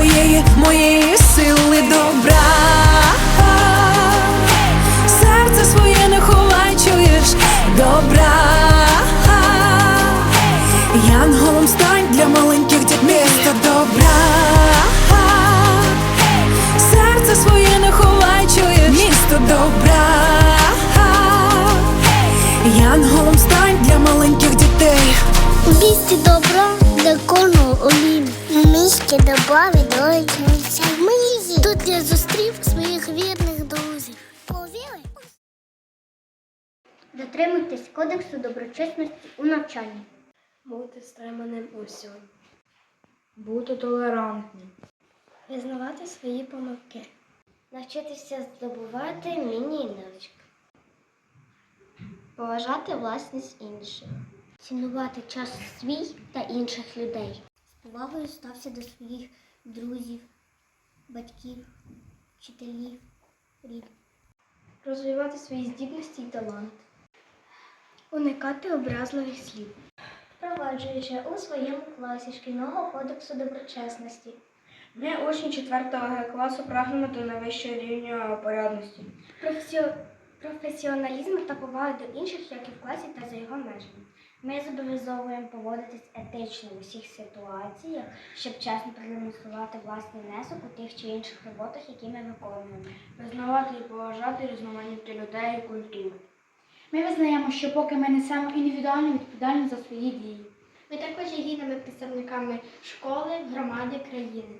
Твоєї, моєї сили добра. Серце своє не ховай, чуєш добра. Янголом стань для маленьких дітей місто добра. Серце своє не ховай, чуєш місто добра. Янголом стань для маленьких дітей. У місті добра для кожного олім. У місті добра відроджується мрії. Тут я зустрів своїх вірних друзів. Повіли? Дотримуйтесь кодексу доброчесності у навчанні. Бути стриманим у. Бути толерантним. Визнавати свої помилки. Навчитися здобувати міні навички. Поважати власність інших. Цінувати час свій та інших людей. З повагою стався до своїх друзів, батьків, вчителів, рідних. Розвивати свої здібності і таланти. Уникати образливих слів. Впроваджуючи у своєму класі шкільного кодексу доброчесності. Ми, учні 4 Г класу, прагнемо до найвищого рівня порядності. професіо- професіоналізму та поваги до інших, як і в класі та за його межами. Ми зобов'язовуємо поводитись етично в усіх ситуаціях, щоб чесно продемонструвати власний внесок у тих чи інших роботах, які ми виконуємо. Визнавати і поважати різноманіття людей і культур. Ми визнаємо, що поки ми несемо індивідуальну відповідальність за свої дії. Ми також є гідними представниками школи, громади, країни.